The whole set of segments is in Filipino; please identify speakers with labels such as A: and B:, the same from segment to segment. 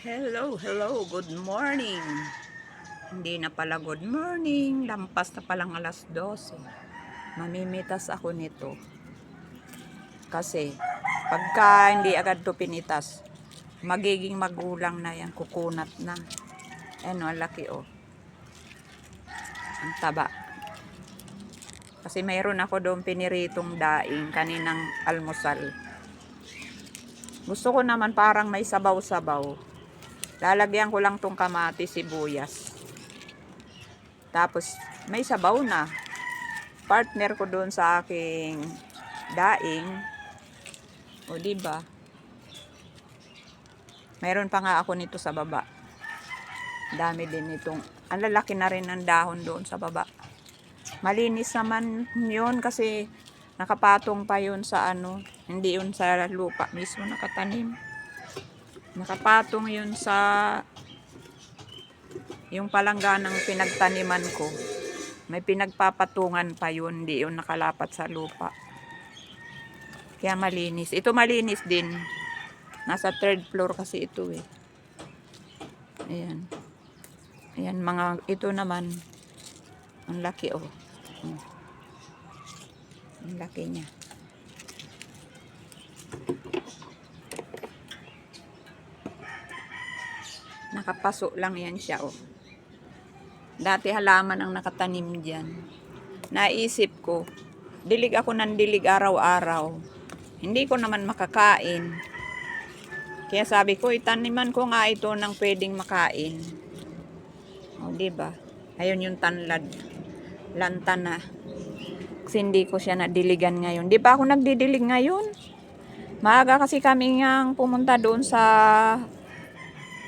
A: Hello, hello, good morning. Hindi na pala good morning, lampas na palang alas 12. Mamimitas ako nito. Kasi, pagka hindi agad to pinitas, magiging magulang na yan, kukunat na. Ano, ang laki oh. Ang taba. Kasi mayroon ako doon piniritong daing kaninang almusal. Gusto ko naman parang may sabaw-sabaw. Lalagyan ko lang tong kamati sibuyas. Tapos may sabaw na. Partner ko doon sa aking daing. O di ba? Mayroon pa nga ako nito sa baba. Dami din itong ang lalaki na rin ng dahon doon sa baba. Malinis naman yun kasi nakapatong pa yun sa ano, hindi yun sa lupa mismo nakatanim. Nakapatong yun sa yung palangganang pinagtaniman ko. May pinagpapatungan pa yun, hindi yun nakalapat sa lupa. Kaya malinis. Ito malinis din. Nasa third floor kasi ito eh. Ayan. Ayan mga, ito naman. Ang laki oh. Ang laki niya. Nakapaso lang yan siya, oh. Dati halaman ang nakatanim dyan. Naisip ko, dilig ako ng dilig araw-araw. Hindi ko naman makakain. Kaya sabi ko, itaniman ko nga ito ng pwedeng makain. O, di ba? Ayun yung tanlad. Lanta na. Kasi hindi ko siya nadiligan ngayon. Di ba ako nagdidilig ngayon? Maaga kasi kami nga pumunta doon sa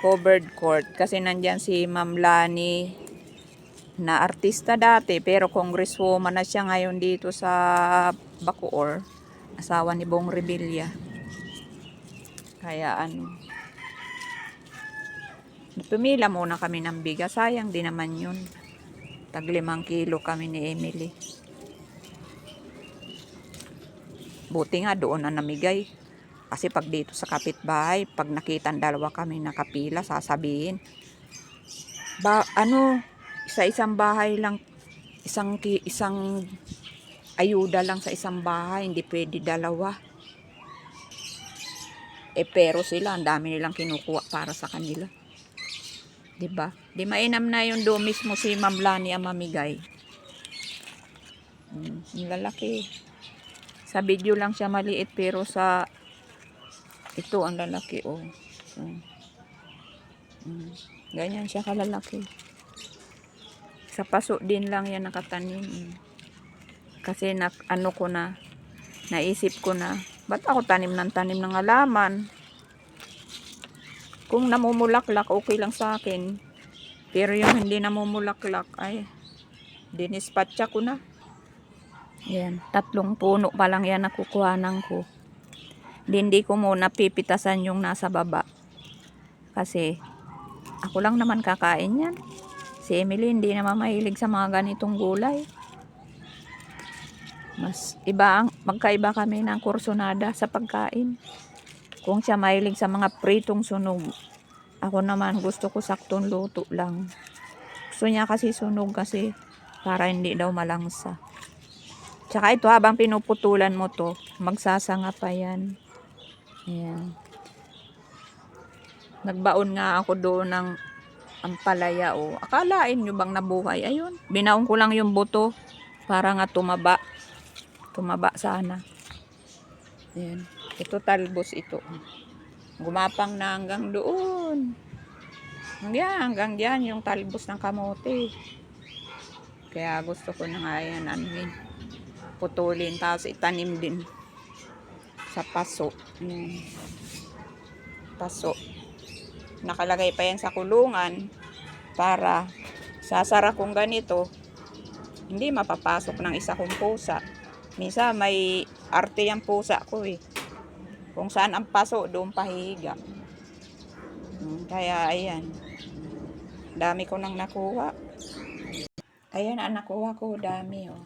A: covered court. Kasi nandyan si Ma'am Lani na artista dati pero congresswoman na siya ngayon dito sa Bacoor. Asawa ni Bong Revilla. Kaya ano pumila muna kami ng bigas. Sayang din naman yun. Tag limang kilo kami ni Emily. Buti nga doon na namigay kasi pag dito sa kapitbahay, pag nakita dalawa kami nakapila, sasabihin, ba, ano, sa isang bahay lang, isang, isang ayuda lang sa isang bahay, hindi pwede dalawa. Eh pero sila, ang dami nilang kinukuha para sa kanila. 'Di ba? Di mainam na yung do mismo si Ma'am Lani ang mamigay. Hmm, lalaki. Sa video lang siya maliit pero sa ito ang lalaki, oh. Mm. Mm. Ganyan siya kalalaki. Sa paso din lang yan nakatanim. mm. Kasi na, ano ko na, naisip ko na, ba't ako tanim ng tanim ng halaman? Kung namumulaklak, okay lang sa akin. Pero yung hindi namumulaklak, ay, dinispatcha ko na. Yan, tatlong puno pa lang yan nakukuhanan ko. Di- Hindi ko muna pipitasan yung nasa baba. Kasi, ako lang naman kakain yan. Si Emily hindi naman mahilig sa mga ganitong gulay. Mas iba ang, magkaiba kami ng kursonada sa pagkain. Kung siya mahilig sa mga pritong sunog, ako naman gusto ko saktong luto lang. Gusto niya kasi sunog kasi para hindi daw malangsa. Tsaka ito habang pinuputulan mo to, magsasanga pa yan. Ayan. Nagbaon nga ako doon ng ampalaya o. Akalain nyo bang nabuhay? Ayun. Binaon ko lang yung buto para nga tumaba. Tumaba sana. Ayan. Ito talbos ito. Gumapang na hanggang doon. Hanggang, hanggang dyan yung talbos ng kamote. Kaya gusto ko na nga yan, anuin. Putulin, tapos itanim din sa paso. Ayan. Paso. Nakalagay pa yan sa kulungan para sasara kong ganito, hindi mapapasok ng isa kong pusa. Minsan may arte yung pusa ko eh. Kung saan ang paso, doon pahihiga. Hmm, Kaya ayan. Dami ko nang nakuha. Ayan ang nakuha ko, dami oh.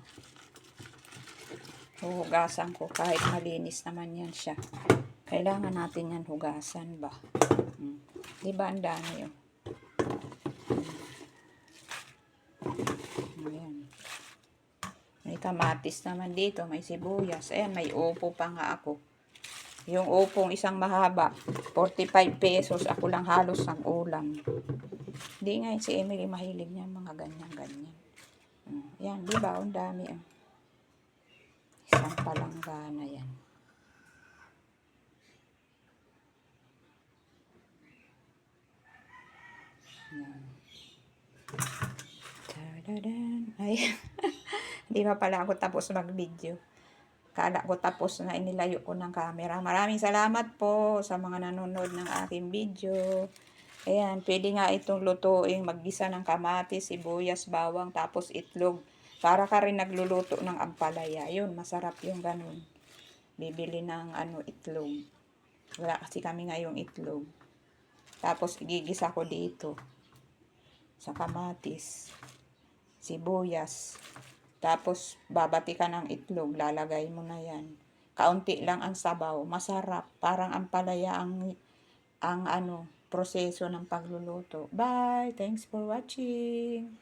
A: Huhugasan ko kahit malinis naman yan siya. Kailangan natin yan hugasan ba? Hmm. Di ba ang dami oh. Ayan. May kamatis naman dito, may sibuyas. Ayan, may upo pa nga ako. Yung upong isang mahaba, 45 pesos. Ako lang halos ang ulam. Hindi nga yun, si Emily mahilig niya mga ganyan-ganyan. Mm, Yan, di ba? Ang dami. ah. Palanggana yan. Yan. Tadadan. Ay, di pa pala ako tapos mag-video. Kala ko tapos na inilayo ko ng camera. Maraming salamat po sa mga nanonood ng aking video. Ayan, pwede nga itong lutuin, maggisa ng kamatis, sibuyas, bawang, tapos itlog. Para ka rin nagluluto ng ampalaya. Yun, masarap yung ganun. Bibili ng ano, itlog. Wala kasi kami ngayong itlog. Tapos igigisa ko dito. Sa kamatis, sibuyas. Tapos babati ka ng itlog, lalagay mo na yan. Kaunti lang ang sabaw, masarap. Parang ampalaya ang ang ano, proseso ng pagluluto. Bye! Thanks for watching!